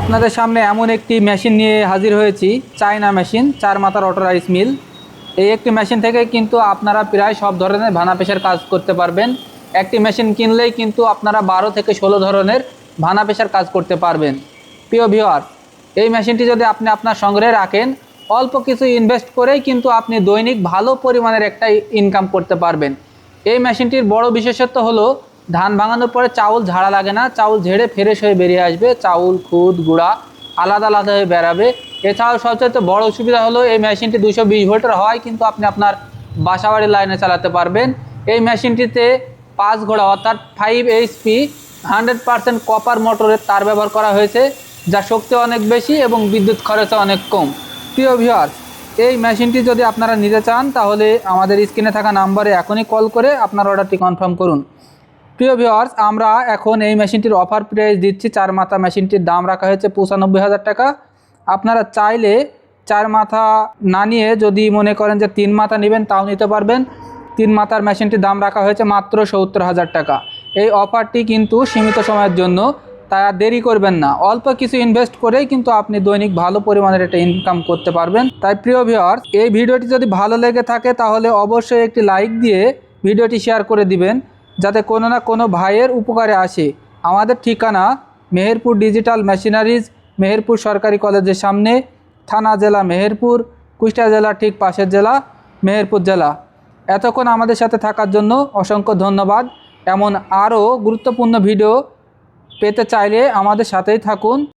আপনাদের সামনে এমন একটি মেশিন নিয়ে হাজির হয়েছি, চায়না মেশিন, চার মাথার অটো রাইস মিল। এই একটি মেশিন থেকে কিন্তু আপনারা প্রায় সব ধরনের ভানা পেশার কাজ করতে পারবেন। একটি মেশিন কিনলেই কিন্তু আপনারা বারো থেকে ষোলো ধরনের ভানা পেশার কাজ করতে পারবেন। প্রিয় ভিওয়ার এই মেশিনটি যদি আপনি আপনার সংগ্রহে রাখেন, অল্প কিছু ইনভেস্ট করেই কিন্তু আপনি দৈনিক ভালো পরিমাণের একটা ইনকাম করতে পারবেন। এই মেশিনটির বড় বিশেষত্ব হলো ধান ভাঙানোর পরে চাউল ঝাড়া লাগে না, চাউল ঝেড়ে ফ্রেশ হয়ে বেরিয়ে আসবে, চাউল, খুদ, গুঁড়া আলাদা আলাদা হয়ে বেরাবে। এছাড়াও সবচেয়ে বড় সুবিধা হলো এই মেশিনটি দুশো বিশ ভোল্টের হয়, কিন্তু আপনি আপনার বাসাবাড়ির লাইনে চালাতে পারবেন। এই মেশিনটিতে পাঁচ ঘোড়া, অর্থাৎ five HP hundred percent copper মোটরের তার ব্যবহার করা হয়েছে, যা শক্তি অনেক বেশি এবং বিদ্যুৎ খরচও অনেক কম। প্রিয় ভিউয়ার এই মেশিনটি যদি আপনারা নিতে চান, তাহলে আমাদের স্ক্রিনে থাকা নাম্বারে এখনই কল করে আপনার অর্ডারটি কনফার্ম করুন। প্রিয় ভিওয়ার্স আমরা এখন এই মেশিনটির অফার প্রাইস দিচ্ছি। চার মাথা মেশিনটির দাম রাখা হয়েছে পঁচানব্বই হাজার টাকা। আপনারা চাইলে চার মাথা না নিয়ে যদি মনে করেন যে তিন মাথা নেবেন, তাও নিতে পারবেন। তিন মাথার মেশিনটির দাম রাখা হয়েছে মাত্র সত্তর হাজার টাকা। এই অফারটি কিন্তু সীমিত সময়ের জন্য, তাই আর দেরি করবেন না। অল্প কিছু ইনভেস্ট করেই কিন্তু আপনি দৈনিক ভালো পরিমাণের একটা ইনকাম করতে পারবেন। তাই প্রিয় ভিউয়ার্স, এই ভিডিওটি যদি ভালো লেগে থাকে, তাহলে অবশ্যই একটি লাইক দিয়ে ভিডিওটি শেয়ার করে দিবেন। যাতে কোনো না কোনো ভাইয়ের উপকারে আসে। আমাদের ঠিকানা মেহেরপুর ডিজিটাল মেশিনারিজ, মেহেরপুর সরকারি কলেজের সামনে, থানা জেলা মেহেরপুর, কুষ্টিয়া জেলা ঠিক পাশের জেলা, মেহেরপুর জেলা। এতক্ষণ আমাদের সাথে থাকার জন্য অসংখ্য ধন্যবাদ। এমন আরও গুরুত্বপূর্ণ ভিডিও পেতে চাইলে আমাদের সাথেই থাকুন।